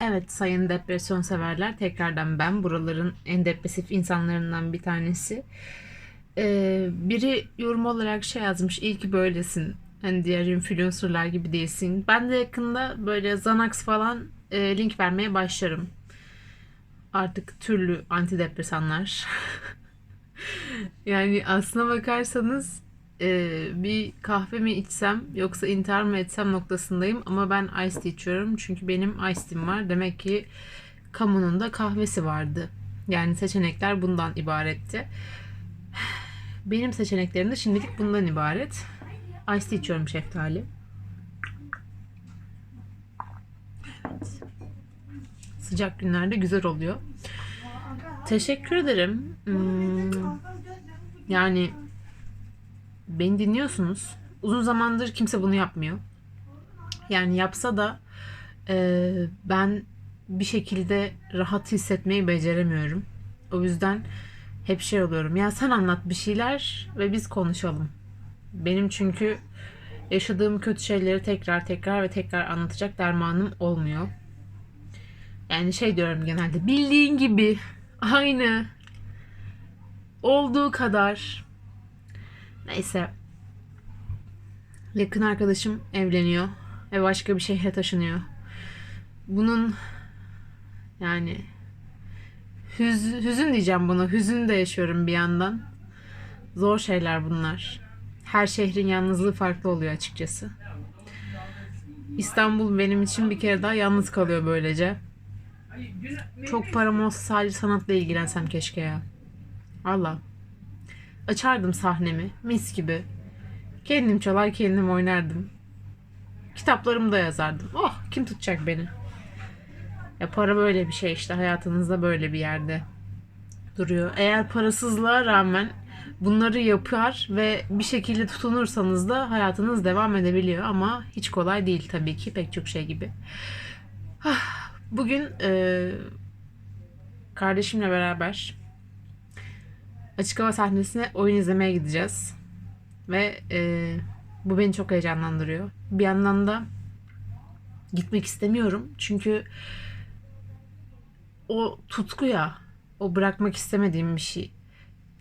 Evet sayın depresyon severler tekrardan ben buraların en depresif insanlarından bir tanesi. Ee, biri yorum olarak şey yazmış iyi ki böylesin. Hani diğer influencerlar gibi değilsin. Ben de yakında böyle Xanax falan e, link vermeye başlarım. Artık türlü antidepresanlar. yani aslına bakarsanız e, bir kahve mi içsem yoksa intihar mı etsem noktasındayım ama ben iced tea içiyorum çünkü benim iced tea'm var. Demek ki kamunun da kahvesi vardı. Yani seçenekler bundan ibaretti. Benim seçeneklerim de şimdilik bundan ibaret. Iced tea içiyorum şeftali. Evet. Sıcak günlerde güzel oluyor. Teşekkür ederim. Hmm, yani beni dinliyorsunuz. Uzun zamandır kimse bunu yapmıyor. Yani yapsa da e, ben bir şekilde rahat hissetmeyi beceremiyorum. O yüzden hep şey oluyorum. Ya sen anlat bir şeyler ve biz konuşalım. Benim çünkü yaşadığım kötü şeyleri tekrar tekrar ve tekrar anlatacak dermanım olmuyor. Yani şey diyorum genelde bildiğin gibi aynı olduğu kadar Neyse. Yakın arkadaşım evleniyor ve başka bir şehre taşınıyor. Bunun yani hüz, hüzün diyeceğim buna. Hüzün de yaşıyorum bir yandan. Zor şeyler bunlar. Her şehrin yalnızlığı farklı oluyor açıkçası. İstanbul benim için bir kere daha yalnız kalıyor böylece. Çok param olsa sadece sanatla ilgilensem keşke ya. Allah. Açardım sahnemi mis gibi. Kendim çalar kendim oynardım. Kitaplarımı da yazardım. Oh kim tutacak beni? Ya para böyle bir şey işte hayatınızda böyle bir yerde duruyor. Eğer parasızlığa rağmen bunları yapar ve bir şekilde tutunursanız da hayatınız devam edebiliyor ama hiç kolay değil tabii ki pek çok şey gibi. Ah, Bugün e, kardeşimle beraber açık hava sahnesine oyun izlemeye gideceğiz. Ve e, bu beni çok heyecanlandırıyor. Bir yandan da gitmek istemiyorum. Çünkü o tutku ya, o bırakmak istemediğim bir şey.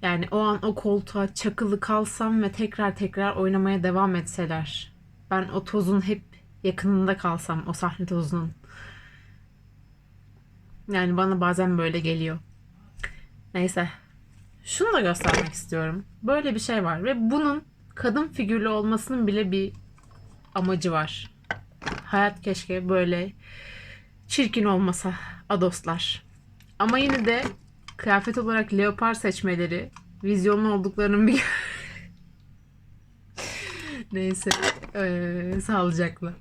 Yani o an o koltuğa çakılı kalsam ve tekrar tekrar oynamaya devam etseler. Ben o tozun hep yakınında kalsam, o sahne tozunun. Yani bana bazen böyle geliyor. Neyse, şunu da göstermek istiyorum. Böyle bir şey var ve bunun kadın figürlü olmasının bile bir amacı var. Hayat keşke böyle çirkin olmasa adoslar. Ama yine de kıyafet olarak leopar seçmeleri vizyonlu olduklarının bir... Neyse. Ee, sağlıcakla.